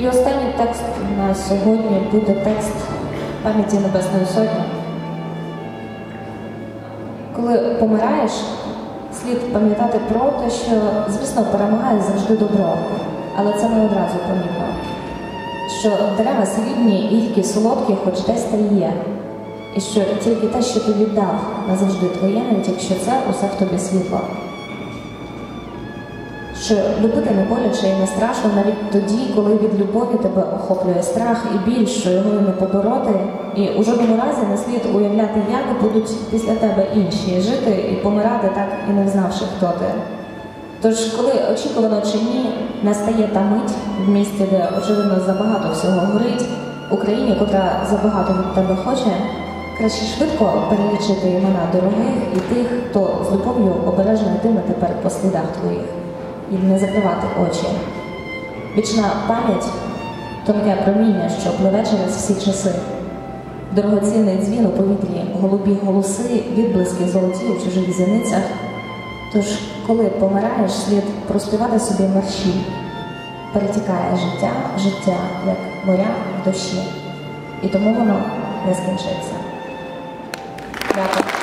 І останній текст на сьогодні буде текст пам'яті Небесної Сотні. Коли помираєш, слід пам'ятати про те, що, звісно, перемагає завжди добро, але це не одразу помітно. Що дерева срібні, гіркі, солодкі, хоч десь та є. І що тільки те, що ти віддав, назавжди твоє, навіть якщо це усе в тобі світло. Що любити не боляче і не страшно навіть тоді, коли від любові тебе охоплює страх і біль, що його не побороти, і у жодному разі не слід уявляти, як будуть після тебе інші жити і помирати так і не знавши, хто ти. Тож, коли очікувано чи ні, настає та мить в місті, де очевидно забагато всього горить, Україні, котра забагато від тебе хоче, краще швидко перелічити імена дорогих і тих, хто з любов'ю обережно йтиме тепер по слідах твоїх, і не закривати очі. Вічна пам'ять тонке проміння, що пливе через всі часи. Дорогоцінний дзвін у повітрі, голубі голоси, відблиски золоті у чужих зіницях. Тож, коли помираєш, слід проспівати собі мерщі. Перетікає життя, життя, як моря в душі. І тому воно не скінчиться. Дякую.